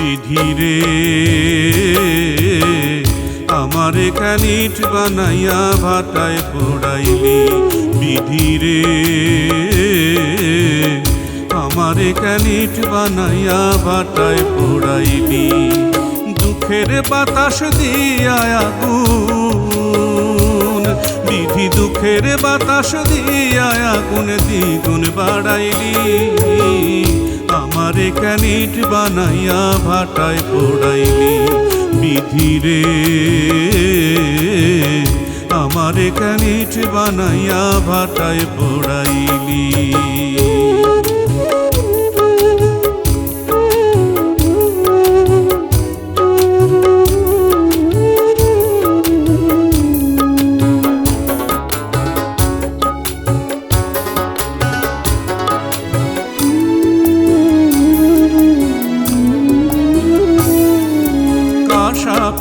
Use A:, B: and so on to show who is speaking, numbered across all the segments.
A: অতি ধীরে আমার কানিট বানাইয়া ভাটায় পড়াইলি বিধি রে। আমার কানিট বানাইয়া ভাটায় পড়াইলি দুঃখের বাতাস দিয়া আগুন। বিধি দুঃখের বাতাস দিয়া আগুন, দ্বিগুণ বাড়াইলি। আমারে কানিট বানাইয়া ভাটায় পড়াইলি বিধি রে। আমারে কানিট বানাইয়া ভাটায় পোড়াইলি।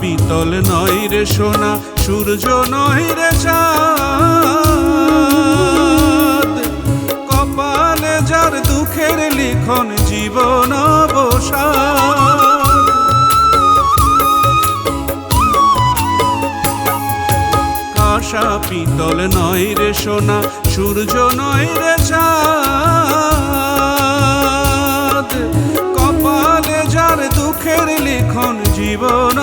A: পিতল নয় রে সোনা, সূর্য নয় রে কপালে যার দুঃখের লিখন জীবন অবসাদ। কাঁসা পিতল নয় রে সোনা, সূর্য নয় রে কপালে যার দুঃখের লিখন জীবন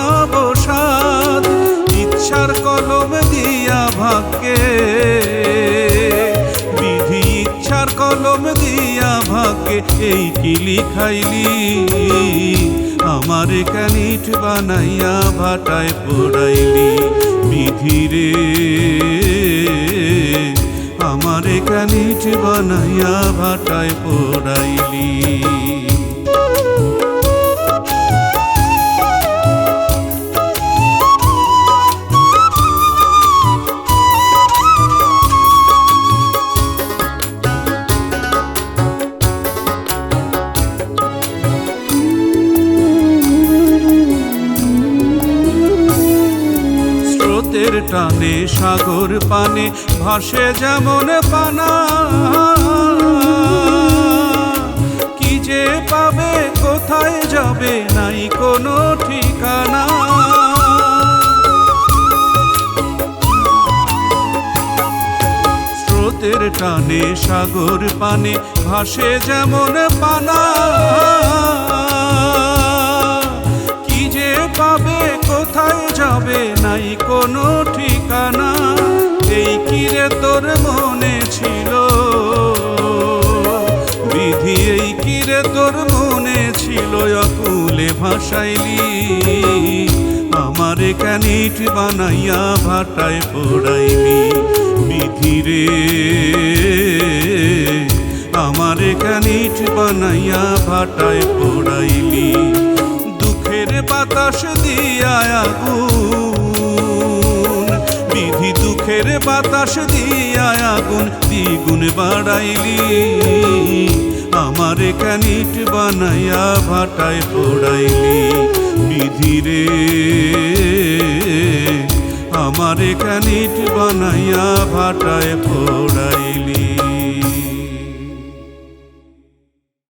A: ইচ্ছার কলম দিয়া ভাগ্যে বিধি ইচ্ছার কলম দিয়া ভাগ্যে এই কি লিখাইলি? আমার কানিট বানাইয়া ভাটায় পোড়াইলি বিধি রে। আমার কানিট বানাইয়া ভাটায় পোড়াইলি। স্রোতের টানে, সাগর পানে, ভাসে যেমন পানা। কি যে পাবে, কোথায় যাবে, নাই কোনো ঠিকানা। স্রোতের টানে, সাগর পানে, ভাসে যেমন পানা। কি যে পাবে যাবে নাই কোনো ঠিকানা। এই কিরে তোর মনে ছিল? বিধি এই কিরে তোর মনে ছিল? অকুলে ভাসাইলি। আমারে কানিট বানাইয়া ভাটায় পোড়াইলি। বিধি রে, আমারে কানিট বানাইয়া ভাটায় পোড়াইলি। বাতাস দিয়া আগুন। বিধি দুঃখের বাতাস দিয়া আগুন, দ্বিগুণ বাড়াইলি। আমার কানিট বানাইয়া ভাটায় পোড়াইলি। বিধি রে, আমার কানিট বানাইয়া ভাটায় পোড়াইলি।